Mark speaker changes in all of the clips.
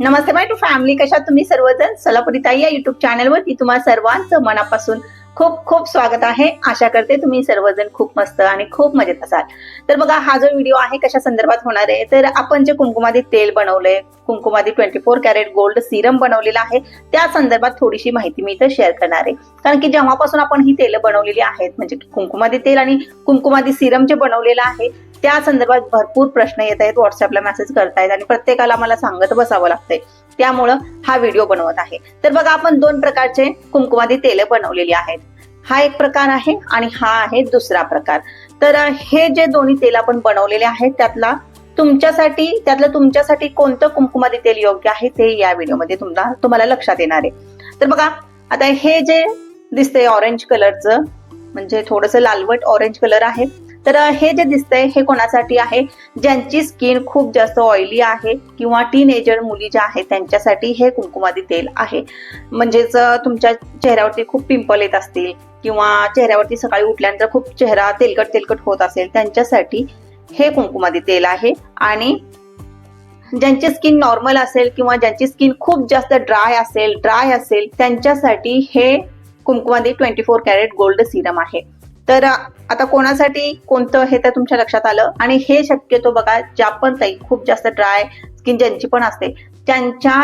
Speaker 1: Namaste my to family. कशा तुम्ही सर्वजण? सलापुरी ताई या युट्यूब चॅनलवरती तुम्हा सर्वांचं मनापासून खूप खूप स्वागत आहे. आशा करते तुम्ही सर्वजण खूप मस्त आणि खूप मजेत असाल. तर बघा हा जो व्हिडिओ आहे कशा संदर्भात होणार आहे? तर आपण जे कुंकुमादी तेल बनवलंय कुंकुमादी twenty four carat gold serum बनवलेला आहे त्या संदर्भात थोडीशी माहिती मी इथं शेअर करणार आहे. कारण की जेव्हापासून आपण ही तेल बनवलेली आहेत म्हणजे कुंकुमादी तेल आणि कुंकुमादी सिरम जे बनवलेलं आहे त्या संदर्भात भरपूर प्रश्न येत आहेत. व्हॉट्सअपला मेसेज करतायत आणि प्रत्येकाला मला सांगत बसावं लागतंय. त्यामुळं हा व्हिडिओ बनवत आहे. तर बघा आपण दोन प्रकारचे कुंकुमादी तेल बनवलेली आहेत. हा एक प्रकार आहे आणि हा आहे दुसरा प्रकार. तर हे जे दोन्ही तेल आपण बनवलेले आहेत त्यातला तुमच्यासाठी त्यातलं तुमच्यासाठी कोणतं कुंकुमादी तेल योग्य आहे ते या व्हिडिओमध्ये तुम्हाला तुम्हाला लक्षात येणार आहे. तर बघा आता हे जे दिसतंय ऑरेंज कलरचं म्हणजे थोडंसं लालवट ऑरेंज कलर आहे. तर हे जे दिसतंय हे कोणासाठी आहे? ज्यांची स्किन खूप जास्त ऑइली आहे किंवा टीन एजर मुली ज्या आहेत त्यांच्यासाठी हे कुंकुमादी तेल आहे. म्हणजेच तुमच्या चेहऱ्यावरती खूप पिंपल येत असतील किंवा चेहऱ्यावरती सकाळी उठल्यानंतर खूप चेहरा तेलकट तेलकट होत असेल त्यांच्यासाठी हे कुंकुमादी तेल आहे. आणि ज्यांची स्किन नॉर्मल असेल किंवा ज्यांची स्किन खूप जास्त ड्राय असेल ड्राय असेल त्यांच्यासाठी हे कुंकुमादी twenty four carat gold serum आहे. तर आता कोणासाठी कोणतं हे तर तुमच्या लक्षात आलं. आणि हे शक्यतो बघा ज्या पण ताई खूप जास्त ड्राय स्किन ज्यांची पण असते त्यांच्या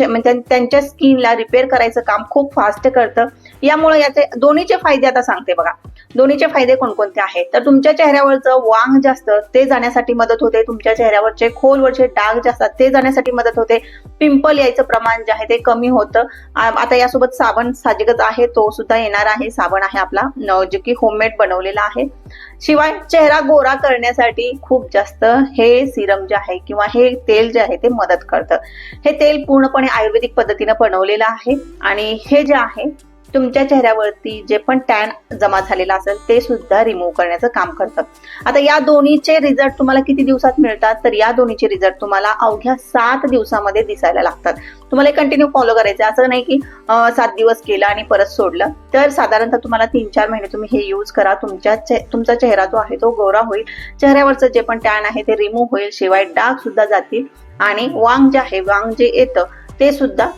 Speaker 1: म्हणजे त्यांच्या स्किनला रिपेअर करायचं काम खूप फास्ट करतं. यामुळे याचे दोन्हीचे फायदे आता सांगते बघा. दोन्हीचे फायदे कोणकोणते आहेत? तर तुमच्या चेहऱ्यावरचं वांग जास्त ते जाण्यासाठी मदत होते. तुमच्या चेहऱ्यावरचे खोलवरचे डाग जे असतात ते जाण्यासाठी मदत होते. पिंपल यायचं प्रमाण जे आहे ते कमी होतं. आता यासोबत साबण साजिकच आहे तो सुद्धा येणार आहे. साबण आहे आपला जे की होममेड बनवलेला आहे. शिवाय चेहरा गोरा करण्यासाठी खूप जास्त हे सिरम जे आहे किंवा हे तेल जे आहे ते मदत करतं. हे तेल पूर्णपणे आयुर्वेदिक पद्धतीनं बनवलेलं आहे आणि हे जे आहे तुमच्या चेहऱ्यावरती जे पण टॅन जमा झालेला असेल ते सुद्धा रिमूव्ह करण्याचं काम करतं. आता या दोन्हीचे रिझल्ट तुम्हाला किती दिवसात मिळतात? तर या दोन्हीचे रिझल्ट तुम्हाला अवघ्या सात दिवसामध्ये दिसायला लागतात. तुम्हाला कंटिन्यू फॉलो करायचं आहे. असं नाही की सात दिवस केलं आणि परत सोडलं. तर साधारणतः तुम्हाला तीन चार महिने तुम्ही हे यूज करा. तुमच्या तुमचा चेहरा जो आहे तो गोरा होईल. चेहऱ्यावरचं जे पण टॅन आहे ते रिमूव्ह होईल. शिवाय डाग सुद्धा जातील. आणि वांग जे आहे वांग जे येतं ते सुद्धा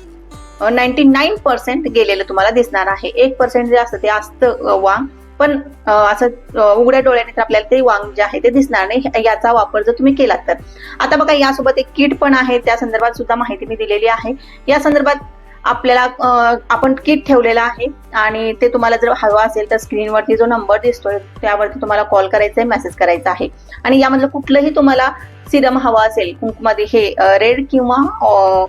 Speaker 1: नाईन्टी नाईन पर्सेंट गेलेलं तुम्हाला दिसणार आहे. एक पर्सेंट जे असतं ते असतं वांग. पण असं उघड्या डोळ्याने तर आपल्याला ते वांग जे आहे ते दिसणार नाही याचा वापर जर तुम्ही केलात तर. आता बघा यासोबत एक किट पण आहे त्या संदर्भात सुद्धा माहिती मी दिलेली आहे. या संदर्भात आपल्याला आपण किट ठेवलेला आहे आणि ते तुम्हाला जर हवं असेल तर स्क्रीनवरती जो नंबर दिसतोय त्यावरती तुम्हाला कॉल करायचा आहे मेसेज करायचा आहे. आणि यामधलं कुठलंही तुम्हाला सिरम हवा असेल कुंकुमामध्ये हे रेड किंवा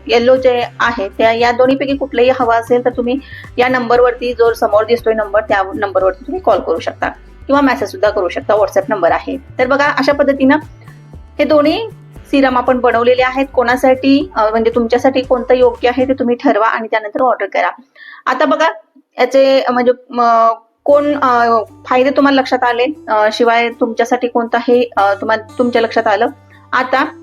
Speaker 1: येलो जे आहे त्या या दोन्हीपैकी कुठलंही हवा असेल तर तुम्ही या नंबरवरती जो समोर दिसतोय नंबर त्या नंबरवरती तुम्ही कॉल करू शकता. किंवा मेसेज सुद्धा करू शकता व्हॉट्सअप नंबर आहे. तर बघा अशा पद्धतीनं हे दोन्ही सिरम आपण बनवलेले आहेत. कोणासाठी म्हणजे तुमच्यासाठी कोणतं योग्य आहे ते तुम्ही ठरवा आणि त्यानंतर ऑर्डर करा. आता बघा याचे म्हणजे कोण फायदे तुम्हाला लक्षात आले? शिवाय तुमच्यासाठी कोणतं हे तुम्हाला तुमच्या लक्षात आलं? आता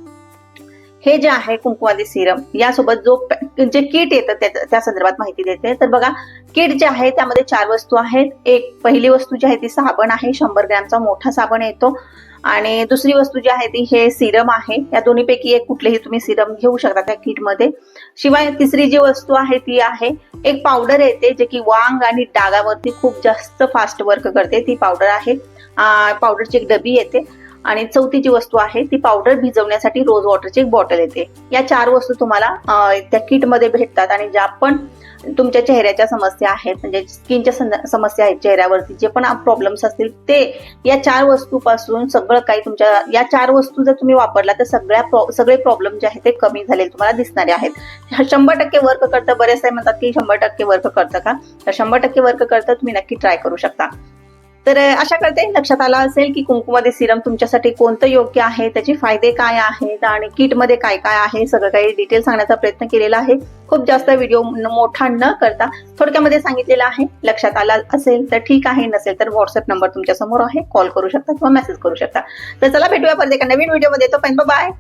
Speaker 1: हे जे आहे कुंकुमादी सिरम यासोबत जो जे किट येतं त्या- त्या संदर्भात माहिती देते. तर बघा किट जे आहे त्यामध्ये चार वस्तू आहेत. एक पहिली वस्तू जी आहे ती साबण आहे. शंभर ग्रॅमचा मोठा साबण येतो. आणि दुसरी वस्तू जी आहे ती हे सिरम आहे. या दोन्हीपैकी एक कुठलेही तुम्ही सिरम घेऊ शकता त्या किटमध्ये. शिवाय तिसरी जी वस्तू आहे ती आहे एक पावडर येते जे की वांग आणि डागावरती खूप जास्त फास्ट वर्क करते. ती पावडर आहे. पावडरची एक डबी येते. आणि चौथी जी वस्तू आहे ती पावडर भिजवण्यासाठी रोज वॉटरची एक बॉटल येते. या चार वस्तू तुम्हाला त्या किटमध्ये भेटतात आणि ज्या पण तुमच्या चेहऱ्याच्या समस्या आहेत म्हणजे स्किनच्या समस्या आहेत चेहऱ्यावरती जे पण प्रॉब्लेम्स असतील ते या चार वस्तूपासून सगळं काही तुमच्या या चार वस्तू जर तुम्ही वापरला तर सगळ्या सगळे प्रॉब्लेम जे आहेत ते कमी झालेले तुम्हाला दिसणारे आहेत. शंभर टक्के वर्क करतं बरेच म्हणतात की शंभर टक्के वर्क करतं का? तर शंभर टक्के वर्क करतं तुम्ही नक्की ट्राय करू शकता. तर अशा आशा करते लक्षात आलं असेल की कुंकूमध्ये सिरम तुमच्यासाठी कोणतं योग्य आहे त्याचे फायदे काय आहेत आणि किटमध्ये काय काय आहे सगळं काही डिटेल सांगण्याचा प्रयत्न केलेला आहे. खूप जास्त व्हिडिओ मोठा न करता थोडक्यामध्ये सांगितलेला आहे. लक्षात आला असेल तर ठीक आहे नसेल तर व्हॉट्सअप नंबर तुमच्यासमोर आहे. कॉल करू शकता किंवा मेसेज करू शकता. तर चला भेटूया परत एका नवीन व्हिडिओमध्ये तो पण बाय